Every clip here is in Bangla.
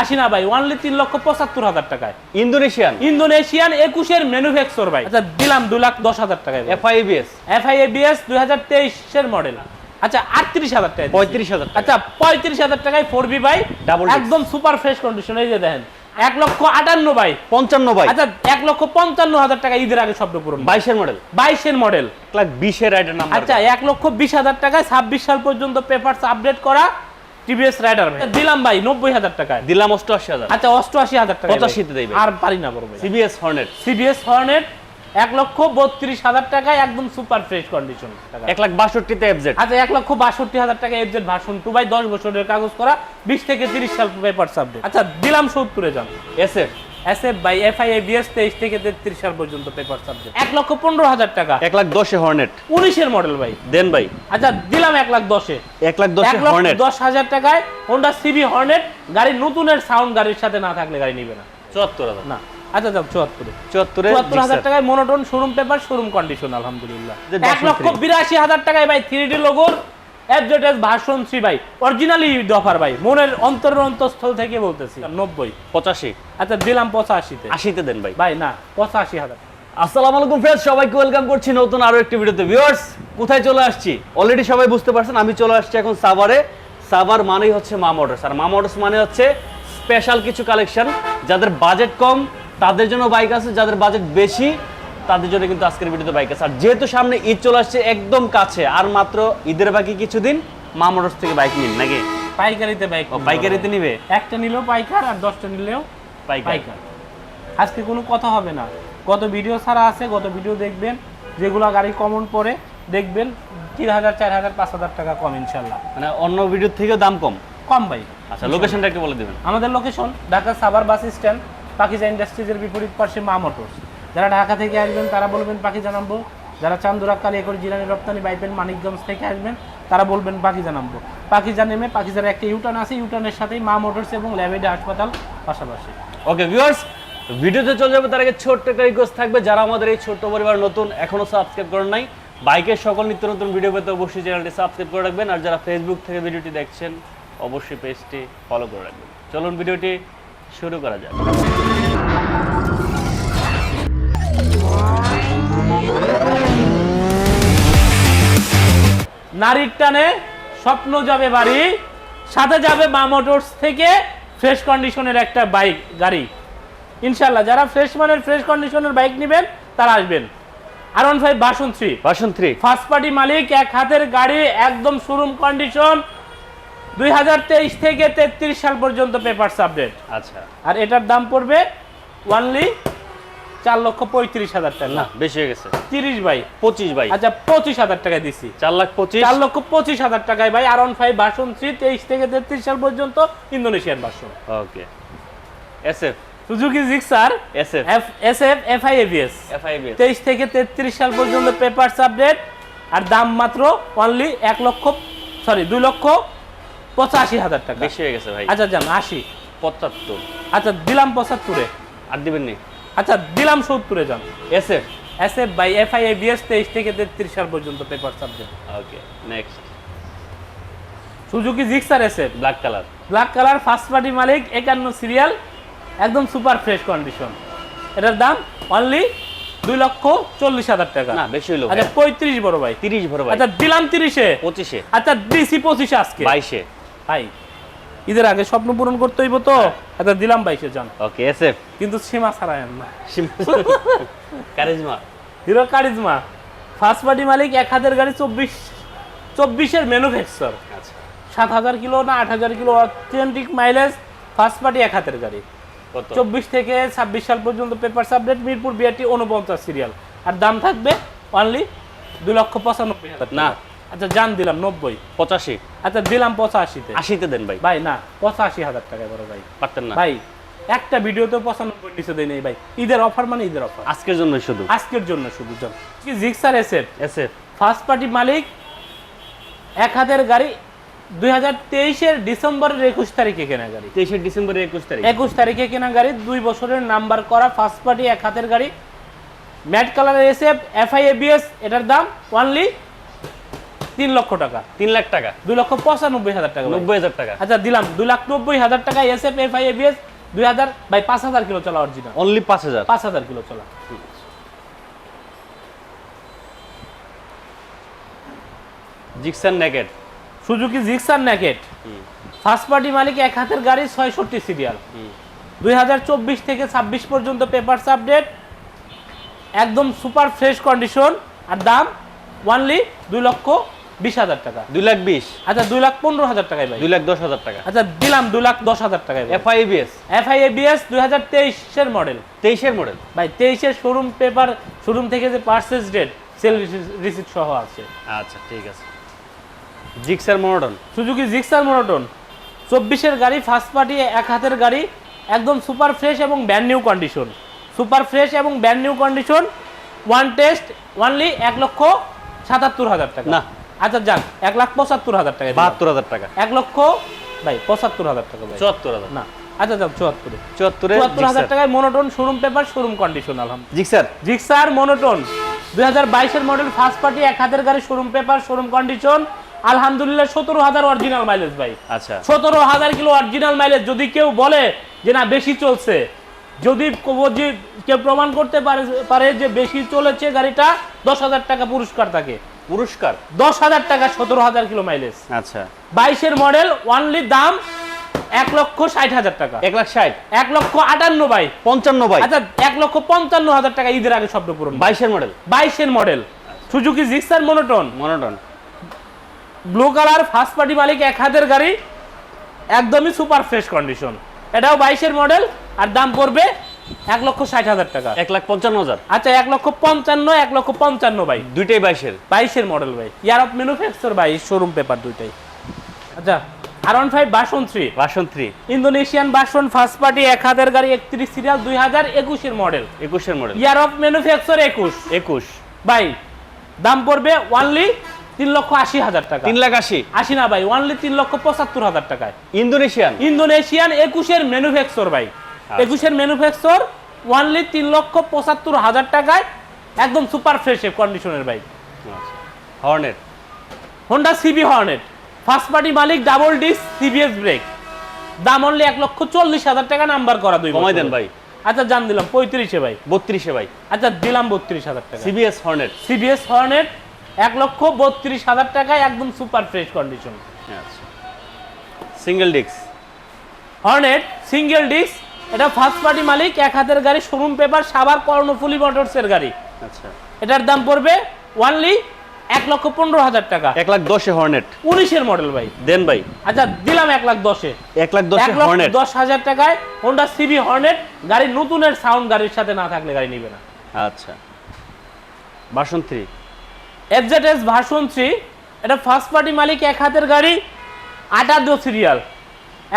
আশি না ভাই অনলি তিন লক্ষ পঁচাত্তর হাজার টাকায়। ইন্দোনেশিয়ান? ইন্দোনেশিয়ান একুশের ম্যানুফ্যাকচার ভাই। আচ্ছা দিলাম দু লাখ দশ হাজার টাকায় এফআইবিএস? দুই হাজার তেইশের মডেল আচ্ছা আটত্রিশ হাজার টাকা পঁয়ত্রিশ হাজার আচ্ছা পঁয়ত্রিশ হাজার টাকায় ফোর বি বাই disc। একদম সুপার ফ্রেশ কন্ডিশন এই যে দেখেন। এক লক্ষ আটান্ন বাই পঞ্চান্ন বাই আচ্ছা এক লক্ষ পঞ্চান্ন হাজার টাকা ঈদের আগে শব্দ পূরণ। বাইশের মডেল বাইশের মডেল লাখ বিশের নাম্বার আচ্ছা এক লক্ষ বিশ হাজার টাকায় ছাব্বিশ সাল পর্যন্ত পেপারস আপডেট করা। টিভিএস রাইডার দিলাম ভাই নব্বই হাজার টাকায়। দিলাম অষ্টআশি হাজার। আচ্ছা অষ্টআশি হাজার টাকা 85 তে দেবে। আর পারি না বড় ভাই। সিবিএস হর্নেট সিবিএস হর্নেট এক লক্ষ বত্রিশ হাজার টাকায় একদম সুপার ফ্রেশ কন্ডিশন এক লাখ বাষট্টিতে এফজেড আচ্ছা এক লক্ষ বাষট্টি হাজার টাকা এফজেড ভাষণ টু বাই দশ বছরের কাগজ করা বিশ থেকে তিরিশ সাল পেপার সাবজেক্ট আচ্ছা দিলাম সত্তরে যান SF SF by FI BS তেইশ থেকে তেত্রিশ সাল পর্যন্ত পেপার সাবজেক্ট এক লক্ষ পনেরো হাজার টাকা। এক লাখ দশে হর্নেট উনিশের মডেল ভাই। দেন ভাই। আচ্ছা দিলাম এক লাখ দশে। এক লাখ দশে হর্নেট দশ হাজার টাকায় হোন্ডা সিবি হর্নেট গাড়ির নতুনের সাউন্ড গাড়ির সাথে না থাকলে গাড়ি নিবে না। চুয়াত্তর হাজার। না। আচ্ছা যাও চুয়াত্তরে। চুয়াত্তরে চুয়াত্তর হাজার টাকায় monotone showroom paper showroom condition আলহামদুলিল্লাহ। এক লক্ষ বিরাশি হাজার টাকায় ভাই থ্রি ডি লোগোর অ্যাডভার্টাইজ ভার্সন থ্রি ভাই। অরিজিনালি অফার ভাই। মনের অন্তরের অন্তঃস্থল থেকে বলতেছি। নব্বই। পঁচাশি। আচ্ছা দিলাম পঁচাশিতে। আশিতে দেন ভাই। ভাই না পঁচাশি হাজার। আসসালামু আলাইকুম ফ্রেন্ডস সবাইকে ওয়েলকাম করছি নতুন আরও একটি ভিডিওতে ভিউয়ার্স কোথায় চলে আসছি? অলরেডি সবাই বুঝতে পারছেন আমি চলে আসছি এখন সাভারে সাভার মানেই হচ্ছে মা মোটরস আর মা মোটরস মানে হচ্ছে স্পেশাল কিছু কালেকশন যাদের বাজেট কম তাদের জন্য বাইক আছে যাদের বাজেট বেশি তাদের জন্য কিন্তু আজকের ভিডিওতে বাইক আছে। আর যেহেতু সামনে ঈদ চলে আসছে একদম কাছে আর মাত্র ঈদের বাকি কিছুদিন মা মোটরস থেকে বাইক নিন নাকি? পাইকারিতে বাইক পাইকারিতে নিবে? একটা নিলেও পাইকার আর দশটা নিলেও পাইকার। আজকে কোনো কথা হবে না। গত ভিডিও ছাড়া আছে গত ভিডিও দেখবেন যেগুলো গাড়ি কমন পড়ে দেখবেন তিন হাজার চার হাজার পাঁচ হাজার টাকা কম ইনশাল্লাহ। মানে অন্য ভিডিওর থেকেও দাম কম? কম ভাই। আচ্ছা লোকেশনটা একটু বলে দেবেন। আমাদের location Dhaka Savar bus stand Pakiza ইন্ডাস্ট্রিজের বিপরীত পাশে মা মোটরস। যারা ঢাকা থেকে আসবেন, তারা বলবেন পাকিজা নামবো। যারা চান্দুরা কালিয়াকড় জিরানি রপ্তানি বাইপেন মানিকগঞ্জ থেকে আসবেন, তারা বলবেন পাকিজা নামবো। পাকিজা নেমে পাকিজার একটা ইউটার্ন আছে ইউটার্নের সাথেই মা মোটরস এবং ল্যাবেডে হাসপাতাল পাশাপাশি। ওকে ভিউয়ার্স ভিডিওতে চলে যাবে, তার আগে ছোট্ট একটা রিকোয়েস্ট থাকবে। যারা আমাদের এই ছোট্ট পরিবার নতুন, এখনও সাবস্ক্রাইব করেন নাই বাইকের সকল নিত্য নতুন ভিডিও পেতে অবশ্যই চ্যানেলটি সাবস্ক্রাইব করে রাখবেন। আর যারা ফেসবুক থেকে ভিডিওটি দেখছেন, অবশ্যই পেজটি ফলো করে রাখবেন। চলুন ভিডিওটি শুরু করা যাক। নারীর টানে স্বপ্ন যাবে বাড়ি সাথে যাবে মা মোটরস থেকে ফ্রেশ কন্ডিশনের একটা বাইক গাড়ি। ইনশাল্লাহ যারা ফ্রেশ মানের ফ্রেশ কন্ডিশনের বাইক নেবেন তারা আসবেন। R one five version three version three first party মালিক এক হাতের গাড়ি একদম শোরুম কন্ডিশন দুই হাজার তেইশ থেকে তেত্রিশ সাল পর্যন্ত পেপারস আপডেট আচ্ছা। আর এটার দাম পড়বে ওয়ানলি চার লক্ষ পঁয়ত্রিশ হাজার টাকা। না বেশি হয়ে গেছে। তিরিশ বাই পঁচিশ বাই আচ্ছা পঁচিশ হাজার টাকা দিছি। চার লাখ পঁচিশ। চার লক্ষ পঁচিশ হাজার টাকায় ভাই আর ফাইভ ভার্সন থ্রি তেইশ থেকে তেত্রিশ সাল পর্যন্ত Indonesian version okay S F Suzuki Gixxer S F F S F F I ABS F I B তেইশ থেকে তেত্রিশ সাল পর্যন্ত পেপারস আপডেট আর দাম মাত্র অনলি এক লক্ষ সরি দুই লক্ষ পঁচাশি হাজার টাকা। বেশি হয়ে গেছে ভাই। আচ্ছা যান আশি। পঁচাত্তর। আচ্ছা দিলাম পঁচাত্তরে। আর দিবেন নি? আচ্ছা দিলাম সত্তরে যান S F S F by F I ABS তেইশ থেকে তেত্রিশ সাল পর্যন্ত paper subject okay next Suzuki Gixxer S F black colour black colour first party মালিক একান্ন সিরিয়াল একদম সুপার ফ্রেশ কন্ডিশন এটার দাম অনলি দুই লক্ষ চল্লিশ হাজার টাকা। না বেশি হলো আচ্ছা পঁয়ত্রিশ বড় ভাই। তিরিশ ভরো ভাই। আচ্ছা দিলাম তিরিশে। পঁচিশে। আচ্ছা দিছি পঁচিশে আজকে। বাইশে। ভাই ঈদের আগে স্বপ্ন পূরণ করতে হইব তো? আচ্ছা দিলাম বাইশে যান ওকে এস এফ কিন্তু সীমা ছাড়ায় না Karizma. Hero Karizma first party মালিক এক হাজার গাড়ি চব্বিশ চব্বিশের ম্যানুফ্যাকচার আচ্ছা। সাত হাজার কিলো না আট হাজার kilo authentic mileage first party এক হাতের গাড়ি। চব্বিশ থেকে ছাব্বিশ সাল পর্যন্ত পেপার সাবডেট মিরপুর বিআরটি উনপঞ্চাশ সিরিয়াল আর দাম থাকবে অনলি দুই লক্ষ পঁচানব্বই হাজার না। আচ্ছা জান দিলাম নব্বই পঁচাশি। আচ্ছা দিলাম পঁচাশিতে। আশিতে দেন ভাই। ভাই না পঁচাশি হাজার টাকা বড় ভাই। পারতেন না। ভাই একটা ভিডিওতে পঁচানব্বই নিচে দেয় নেই ভাই। ঈদের অফার মানে ঈদের অফার আজকের জন্য শুধু। আজকের জন্য শুধু জন কি Gixxer SF S F first party মালিক এক হাতের গাড়ি দুই হাজার তেইশের ডিসেম্বরের একুশ তারিখে কেনা গাড়ি। তেইশে ডিসেম্বরের একুশ তারিখ। একুশ তারিখে কেনা গাড়ি দুই বছরের নাম্বার করা ফার্স্ট পার্টি এক হাতের গাড়ি। Matt colour SF FI ABS এটার দাম অনলি তিন লক্ষ টাকা তিন লাখ টাকা দুই লক্ষ পঁচানব্বই হাজার টাকা নব্বই হাজার টাকা। আচ্ছা দিলাম দুই লাখ নব্বই হাজার টাকা S F F I ABS দুই হাজার বাই পাঁচ হাজার কিলো চলা অরিজিনাল অনলি পাঁচ হাজার? পাঁচ হাজার কিলো চলা। Gixxer naked Suzuki Gixxer naked first party মালিক এক হাতের গাড়ি ছয়ষট্টি সিরিয়াল দুই হাজার চব্বিশ থেকে ছাব্বিশ পর্যন্ত পেপারস আপডেট একদম সুপার ফ্রেশ কন্ডিশন আর দাম ওয়ানলি দুই লক্ষ বিশ হাজার টাকা। দুই লাখ বিশ। আচ্ছা দুই লাখ পনেরো হাজার টাকায় ভাই। দুই লাখ দশ হাজার টাকা। আচ্ছা দিলাম দুই লাখ দশ হাজার টাকায় F I BS F I ABS দুই হাজার তেইশের মডেল তেইশের মডেল ভাই তেইশের শোরুম পেপার শোরুম থেকে যে পার্সেস ডেট সেল রিসিপ্ট সহ আছে। আচ্ছা ঠিক আছে। Gixxer monotone Suzuki Gixxer monotone চব্বিশের গাড়ি ফার্স্ট পার্টি এক হাতের গাড়ি একদম সুপার ফ্রেশ এবং brand new condition super fresh এবং brand new condition one test only এক লক্ষ সাতাত্তর হাজার টাকা। না। আচ্ছা যান এক লাখ পঁচাত্তর হাজার টাকা। বাহাত্তর হাজার টাকা। এক লক্ষ ভাই পঁচাত্তর হাজার টাকা ভাই। চুয়াত্তর হাজার। না আচ্ছা যান চুয়াত্তরে। চুয়াত্তরে চুয়াত্তর হাজার টাকায় monotone showroom paper showroom condition আলহামদুলিল্লাহ। জিক্সার? জিক্সার মোনোটন দুই হাজার বাইশের মডেল ফার্স্ট পার্টি এক হাতের গাড়ি শোরুম পেপার শোরুম কন্ডিশন আলহামদুলিল্লাহ সতেরো হাজার অরিজিনাল মাইলেজ ভাই। আচ্ছা। সতেরো হাজার কিলো অরিজিনাল মাইলেজ যদি কেউ বলে যে না বেশি চলছে। যদি কেউ প্রমাণ করতে পারে পারে যে বেশি চলেছে গাড়িটা দশ হাজার টাকা পুরস্কার থাকে। পুরস্কার। দশ হাজার টাকা সতেরো হাজার কিলো মাইলেজ আচ্ছা। বাইশের মডেল ওয়ানলি দাম এক লক্ষ ষাট হাজার টাকা। এক লাখ ষাট? এক লক্ষ আটান্ন বাই পঞ্চান্ন বাই আচ্ছা এক লক্ষ পঞ্চান্ন হাজার টাকা ঈদের আগে শব্দ পূরণ। বাইশের মডেল বাইশের model Suzuki Gixxer monotone monotone blue colour first party মালিক এক হাতের গাড়ি একদমই সুপার ফ্রেশ কন্ডিশন এটাও বাইশের মডেল আর দাম পড়বে এক লক্ষ ষাট হাজার টাকা। এক লাখ পঞ্চান্ন হাজার। আচ্ছা এক লক্ষ পঞ্চান্ন এক লক্ষ পঞ্চান্ন ভাই। দুইটাই বাইশের। বাইশের মডেল ভাই। ইয়ার অফ ম্যানুফ্যাকচার ভাই শোরুম পেপার দুইটাই। আচ্ছা R one five version three version three Indonesian version first party এক হাতের গাড়ি একত্রিশ সিরিয়াল দুই হাজার একুশের মডেল একুশের মডেল ইয়ার অফ ম্যানুফ্যাকচার একুশ। একুশ। ভাই দাম পড়বে ওয়ানলি তিন লক্ষ আশি হাজার টাকা। তিন লাখ আশি। আশি না ভাই ওয়ানলি তিন লক্ষ পঁচাত্তর হাজার টাকায়। ইন্দোনেশিয়ান ইন্দোনেশিয়ান একুশের ম্যানুফ্যাকচার ভাই। একুশের ম্যানুফ্যাকচার ওয়ানলি তিন লক্ষ পঁচাত্তর হাজার টাকায় একদম সুপার ফ্রেশ কন্ডিশনের বাইক আচ্ছা। Hornet Honda CB Hornet first party মালিক ডাবল ডিস সিবিএস ব্রেক দাম অনলি এক লক্ষ চল্লিশ হাজার টাকা নাম্বার করা দুই কমাই দেন ভাই। আচ্ছা জান দিলাম পঁয়ত্রিশে ভাই। বত্রিশে ভাই। আচ্ছা দিলাম বত্রিশ হাজার টাকা। সিবিএস হর্নেট সিবিএস হর্নেট এক লক্ষ বত্রিশ হাজার টাকায় একদম সুপার ফ্রেশ কন্ডিশন আচ্ছা। Single disc hornet single disc এটা ফার্স্ট পার্টি মালিক এক হাতের গাড়ি শোরুম পেপার সাবার কর্ণফুলি মোটরসের গাড়ি। আচ্ছা। এটার দাম পড়বে ওয়ানলি এক লক্ষ পনেরো হাজার টাকা। এক লাখ দশে হর্নেট উনিশের মডেল ভাই। দেন ভাই। আচ্ছা দিলাম এক লাখ দশে। এক লাখ দশে হর্নেট দশ হাজার টাকায় হোন্ডা সিবি হর্নেট গাড়ি নতুনের সাউন্ড গাড়ির সাথে না থাকলে গাড়ি নিবে না। আচ্ছা। Version three FZ S version three এটা ফার্স্ট পার্টি মালিক এক হাতের গাড়ি আটান্ন সিরিয়াল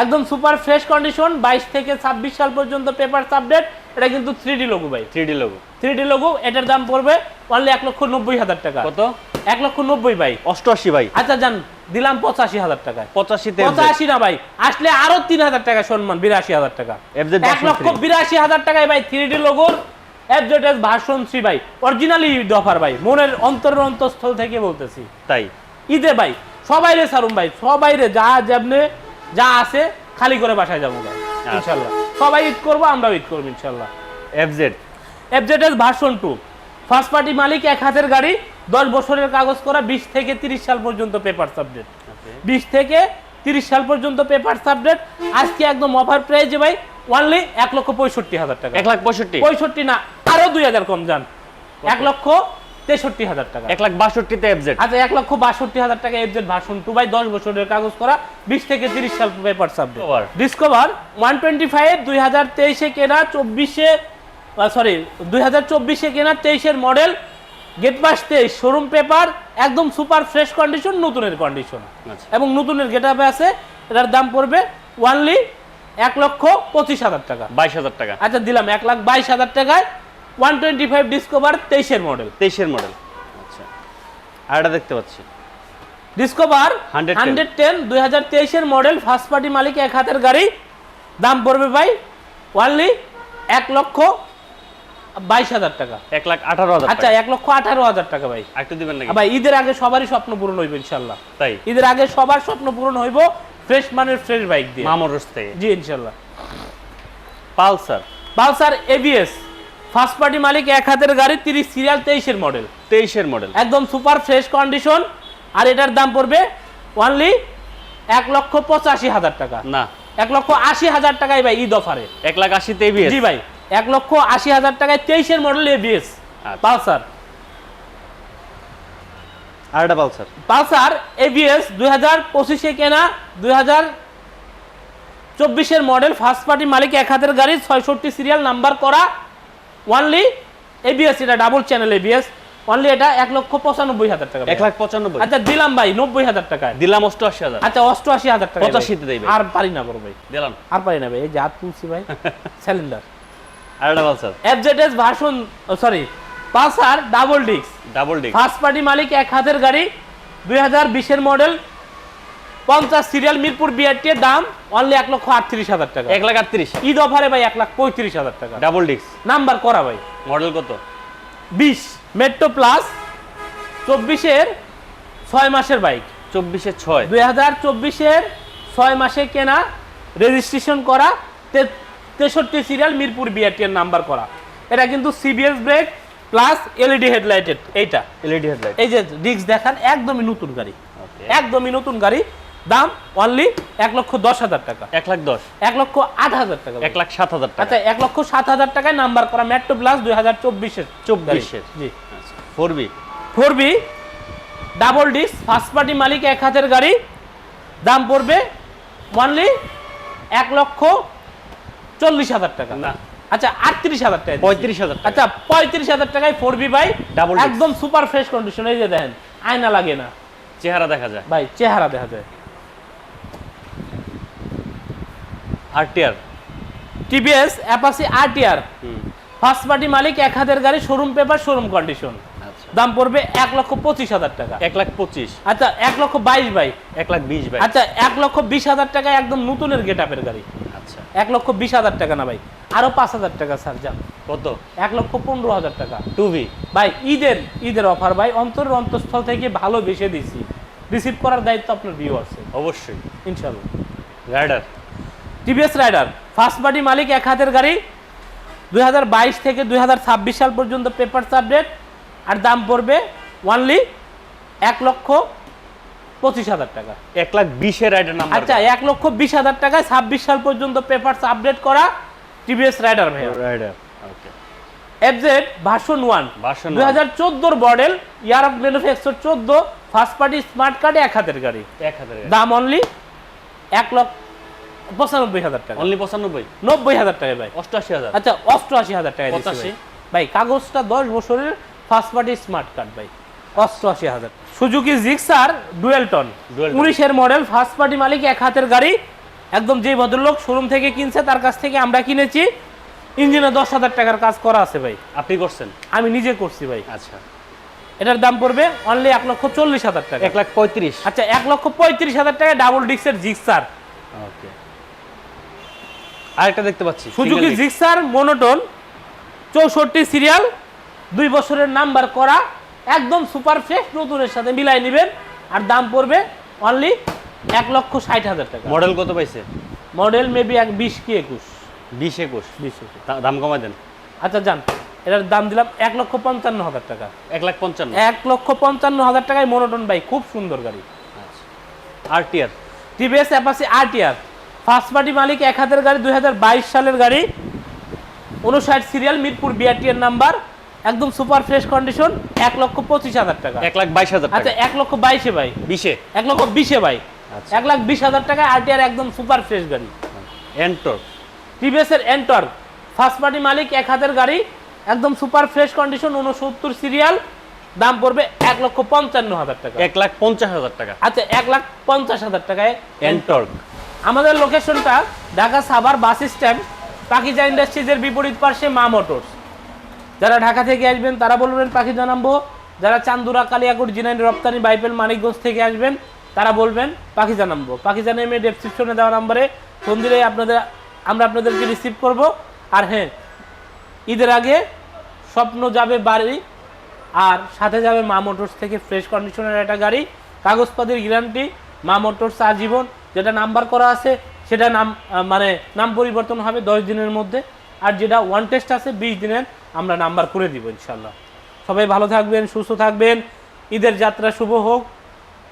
একদম সুপার ফ্রেশ কন্ডিশন বাইশ থেকে ছাব্বিশ সাল পর্যন্ত পেপার আপডেট এটা কিন্তু থ্রি ডি লোগো ভাই। Three D logo three D logo এটার দাম পড়বে অনলি এক লক্ষ নব্বই হাজার টাকা। কত? এক লক্ষ নব্বই ভাই। অষ্টআশি ভাই। আচ্ছা যান দিলাম পঁচাশি হাজার টাকায়। পঁচাশিতে পঁচাশি না ভাই আসলে আরও তিন হাজার টাকা সম্মান বিরাশি হাজার টাকা। এক লক্ষ বিরাশি হাজার টাকায় ভাই থ্রি ডি লোগোর এফজেডএস ভার্সন থ্রি ভাই। অরিজিনালি অফার ভাই মনের অন্তরের অন্তঃস্থল থেকে বলতেছি। তাই। ঈদে ভাই সবাই রে সারুম ভাই সবাই রে যা যেমনে যা আছে খালি করে বাসায় যাব আচ্ছা। ইনশাল্লাহ। সবাই ঈদ করব আমরাও ঈদ করব ইনশাল্লাহ। FZ FZS version two first party মালিক এক হাতের গাড়ি দশ বছরের কাগজ করা বিশ থেকে তিরিশ সাল পর্যন্ত পেপার সাবজেক্ট বিশ থেকে তিরিশ সাল পর্যন্ত পেপার সাবজেক্ট আজকে একদম অফার প্রাইজে ভাই ওয়ানলি এক লক্ষ পঁয়ষট্টি হাজার টাকা। এক লাখ পঁয়ষট্টি? পঁয়ষট্টি না আরও দুই হাজার কম যান। এক লক্ষ তেষট্টি হাজার টাকা। এক লাখ বাষট্টিতে এফজেড আচ্ছা এক লক্ষ বাষট্টি হাজার টাকা এফজেড ভার্সন টু বাই দশ বছরের কাগজ করা বিশ থেকে তিরিশ সাল paper subject. Discover one twenty five দুই হাজার তেইশে কেনা চব্বিশে সরি দুই হাজার চব্বিশে কেনা তেইশের মডেল গেট পাস তেইশ শোরুম পেপার একদম সুপার ফ্রেশ কন্ডিশন নতুনের কন্ডিশন আচ্ছা। এবং নতুনের গেট আপে আছে এটার দাম পড়বে ওয়ানলি এক লক্ষ পঁচিশ হাজার টাকা। বাইশ হাজার টাকা। আচ্ছা দিলাম এক লাখ বাইশ হাজার টাকায় ওয়ান টোয়েন্টি ফাইভ ডিসকভার তেইশের মডেল তেইশের মডেল আচ্ছা। আর এটা দেখতে পাচ্ছি। ডিসকভার 110 হান্ড্রেড টেন দুই হাজার তেইশের মডেল ফার্স্ট পার্টি মালিক এক হাতের গাড়ি দাম পড়বে ভাই ওয়ানলি এক লক্ষ বাইশ হাজার টাকা। এক লাখ আঠারো হাজার আচ্ছা এক লক্ষ আঠারো হাজার টাকা ভাই। একটু দিবেন নাকি? ভাই ঈদের আগে সবারই স্বপ্ন পূরণ হইবে ইনশাল্লাহ তাই? ঈদের আগে সবার স্বপ্ন পূরণ হইব ফ্রেশ মানের ফ্রেশ বাইক দিয়ে। মামরস থেকে। জি ইনশাল্লাহ Pulsar. Pulsar ABS first party মালিক এক হাতের গাড়ি তিরিশ সিরিয়াল তেইশের মডেল তেইশের মডেল একদম সুপার ফ্রেশ কন্ডিশন আর এটার দাম পড়বে অনলি এক লক্ষ পঁচাশি হাজার টাকা। না। এক লক্ষ আশি হাজার টাকায় ভাই ঈদ অফারে এক লাখ আশিতে এবিএস জি ভাই এক লক্ষ আশি হাজার টাকায় তেইশের মডেল এবিএস আচ্ছা। পালসার। আর একটা পালসার। পালসার এবিএস দুই হাজার পঁচিশে কেনা দুই হাজার চব্বিশের মডেল ফার্স্ট পার্টি মালিক এক হাতের গাড়ি ছয়ষট্টি সিরিয়াল নাম্বার করা। ওয়ানলি এবিএস এটা ডাবল চ্যানেল এবিএস অনলি এটা এক লক্ষ পঁচানব্বই হাজার টাকা এক লাখ পঁচানব্বই। আচ্ছা দিলাম ভাই নব্বই হাজার টাকা দিলাম অষ্টআশি হাজার। আচ্ছা অষ্টআশি হাজার টাকা পঁচাশিতে দেই ভাই। আর পারি না বড় ভাই। দিলাম। আর পারি না ভাই এই যে হাত তুলছি ভাই সিলিন্ডার আর Pulsar FZS version sorry Pulsar double disc double disc first party মালিক এক হাতের গাড়ি দুই হাজার বিশের মডেল পঞ্চাশ সিরিয়াল মিরপুর বিআরটি এর দাম অনলি এক লক্ষ আটত্রিশ হাজার টাকা। এক লাখ আটত্রিশ। ঈদ অফারে ভাই এক লাখ পঁয়ত্রিশ হাজার টাকা। ডাবল ডিক্স নাম্বার করা ভাই। মডেল কত? বিশ। মেট্রো প্লাস চব্বিশের ছয় মাসের বাইক চব্বিশের ছয়। দুই হাজার চব্বিশের ছয় মাসে কেনা রেজিস্ট্রেশন করা তেষট্টি সিরিয়াল মিরপুর বিআরটি এর নাম্বার করা। এটা কিন্তু সিবিএস ব্রেক প্লাস এলইডি হেডলাইটেড এইটা। এলইডি হেডলাইট এই যে ডিস্ক দেখান একদমই নতুন গাড়ি। একদমই নতুন গাড়ি। দাম অনলি এক লক্ষ দশ হাজার টাকা। এক লাখ দশ। এক লক্ষ আট হাজার টাকা এক লাখ সাত হাজার টাকা। আচ্ছা এক লক্ষ সাত হাজার টাকায় নাম্বার করা মেট্রো প্লাস দুই হাজার চব্বিশের 24 এর। জি। Four B four B double disc first party মালিক এক হাতের গাড়ি। দাম পড়বে অনলি এক লক্ষ চল্লিশ হাজার টাকা। না। আচ্ছা আটত্রিশ হাজার টাকা পঁয়ত্রিশ হাজার আচ্ছা পঁয়ত্রিশ হাজার টাকায় ফোর বি বাই ডাবল একদম সুপার ফ্রেশ কন্ডিশন এই যে দেখেন আয়না লাগে না। চেহারা দেখা যায়। ভাই চেহারা দেখা যায়। RTR TVS Apache RTR hmm. First party মালিক এক হাতের গাড়ি শোরুম পেপার শোরুম কন্ডিশন আচ্ছা। দাম পড়বে এক লক্ষ পঁচিশ হাজার টাকা। এক লাখ পঁচিশ। আচ্ছা এক লক্ষ বাইশ বাই এক লাখ বিশ ভাই। আচ্ছা এক লক্ষ বিশ হাজার টাকা একদম নতুনের গেট আপের গাড়ি। আচ্ছা। এক লক্ষ বিশ হাজার টাকা না ভাই। আরও পাঁচ হাজার টাকা স্যার যান। কত? এক লক্ষ পনেরো হাজার টাকা। টু ভি ভাই ঈদের ঈদের অফার ভাই। অন্তরের অন্তঃস্থল থেকে ভালো বেশি দিছি। রিসিভ করার দায়িত্ব আপনার ভিউ আছে অবশ্যই। ইনশাল্লাহ Rider TVS Rider first party মালিক এক হাতের গাড়ি দুই থেকে দুই সাল পর্যন্ত পেপার আপডেট আর দাম পড়বে ওয়ানলি এক লক্ষ পঁচিশ হাজার টাকা। এক লাখ বিশের রাইডার আচ্ছা এক লক্ষ বিশ হাজার টাকায় ছাব্বিশ সাল পর্যন্ত পেপারস আপডেট করা TVS Rider Rider okay FZ version one Version দুই হাজার চোদ্দোর মডেল ইয়ার অফ ম্যানুফ্যাকচার চোদ্দ ফার্স্ট পার্টি স্মার্ট কার্ডে এক হাতের গাড়ি। এক দাম অনলি এক লক্ষ পঁচানব্বই হাজার টাকা। অনলি পঁচানব্বই? নব্বই হাজার টাকায় ভাই। অষ্টআশি হাজার। আচ্ছা অষ্টআশি হাজার টাকা পঁচাশি? ভাই। কাগজটা দশ বছরের ফার্স্ট পার্টি স্মার্ট কার্ড ভাই। অষ্টআশি হাজার। সুজুকি জিক্সার ডুয়েল টন উনিশের মডেল ফার্স্ট পার্টি মালিক এক হাতের গাড়ি। একদম যে ভদ্রলোক শোরুম থেকে কিনছে তার কাছ থেকে আমরা কিনেছি। ইঞ্জিনে দশ হাজার টাকার কাজ করা আছে ভাই। আপনি করছেন? আমি নিজে করছি ভাই। আচ্ছা। এটার দাম পড়বে অনলি এক লক্ষ চল্লিশ হাজার টাকা। এক লাখ পঁয়ত্রিশ। আচ্ছা এক লক্ষ পঁয়ত্রিশ হাজার টাকা ডাবল ডিক্সের জিক্সার ওকে আরেকটা দেখতে পাচ্ছি Suzuki. Gixxer monotone serial serial দুই বছরের নাম্বার করা একদম সুপার ফ্রেশ নতুনের সাথে মিলাই নেবেন আর দাম পড়বে অনলি এক লক্ষ ষাট হাজার টাকা। মডেল কত পাইছে? মডেল মেবি এক বিশ কি একুশ। বিশ একুশ? বিশ একুশ। দাম কমাই দেন। আচ্ছা যান। এটার দাম দিলাম এক লক্ষ পঞ্চান্ন হাজার টাকা। এক লাখ পঞ্চান্ন। এক লক্ষ পঞ্চান্ন হাজার টাকায় মনোটন বাই খুব সুন্দর গাড়ি। আচ্ছা। RTR TVS Apache RTR first party মালিক এক হাতের গাড়ি দু হাজার বাইশ সালের গাড়ি। উনষাট সিরিয়াল মিরপুর বিআরটি এর নাম্বার একদম সুপার ফ্রেশ কন্ডিশন এক লক্ষ পঁচিশ হাজার টাকা। এক লাখ বাইশ হাজার আচ্ছা এক লক্ষ বাইশে ভাই। বিশে? এক লক্ষ বিশে ভাই। আচ্ছা। এক লাখ বিশ হাজার টাকা আরটিআর একদম সুপার ফ্রেশ গাড়ি। এন্টর টিভিএস এর এন্টর ফার্স্ট পার্টি মালিক এক হাতের গাড়ি একদম সুপার ফ্রেশ কন্ডিশন উনসত্তর সিরিয়াল দাম পড়বে এক লক্ষ পঞ্চান্ন হাজার টাকা। এক লাখ পঞ্চাশ হাজার টাকা। আচ্ছা এক লাখ পঞ্চাশ হাজার টাকায় এন্টর আমাদের লোকেশনটা ঢাকা সাভার বাস স্ট্যান্ড, পাকিজা ইন্ডাস্ট্রিজের বিপরীত পার্শ্বে মা মোটরস। যারা ঢাকা থেকে আসবেন, তারা বলবেন পাখিজা নামবো। যারা চান্দুরা, কালিয়াকুট, জিনাইন, রপ্তানি, বাইপেল, মানিকগঞ্জ থেকে আসবেন, তারা বলবেন পাখিজা নামবো। পাখিজা নেমে ডেসক্রিপশনে দেওয়া নাম্বারে ফোন দিলে আপনাদের, আমরা আপনাদেরকে রিসিভ করব। আর হ্যাঁ ঈদের আগে স্বপ্ন যাবে বাড়ি, আর সাথে যাবে মা মোটরস থেকে ফ্রেশ কন্ডিশনের একটা গাড়ি, কাগজপাতির গ্যারান্টি মা মোটরস আজীবন যেটা নাম্বার করা আছে, সেটা নাম মানে নাম পরিবর্তন হবে দশ দিনের মধ্যে। আর যেটা ওয়ান টেস্ট আছে, বিশ দিনের, আমরা নাম্বার করে দিব ইনশাল্লাহ সবাই ভালো থাকবেন, সুস্থ থাকবেন। ঈদের যাত্রা শুভ হোক।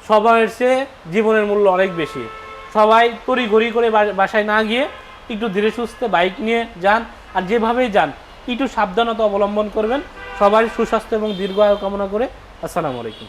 সবার চেয়ে জীবনের মূল্য অনেক বেশি। সবাই তড়ি ঘড়ি করে বাসায় না গিয়ে একটু ধীরে সুস্থে বাইক নিয়ে যান। আর যেভাবেই যান, একটু সাবধানতা অবলম্বন করবেন। সবাই সুস্বাস্থ্য এবং দীর্ঘ আয়ু কামনা করে। আসসালামু আলাইকুম।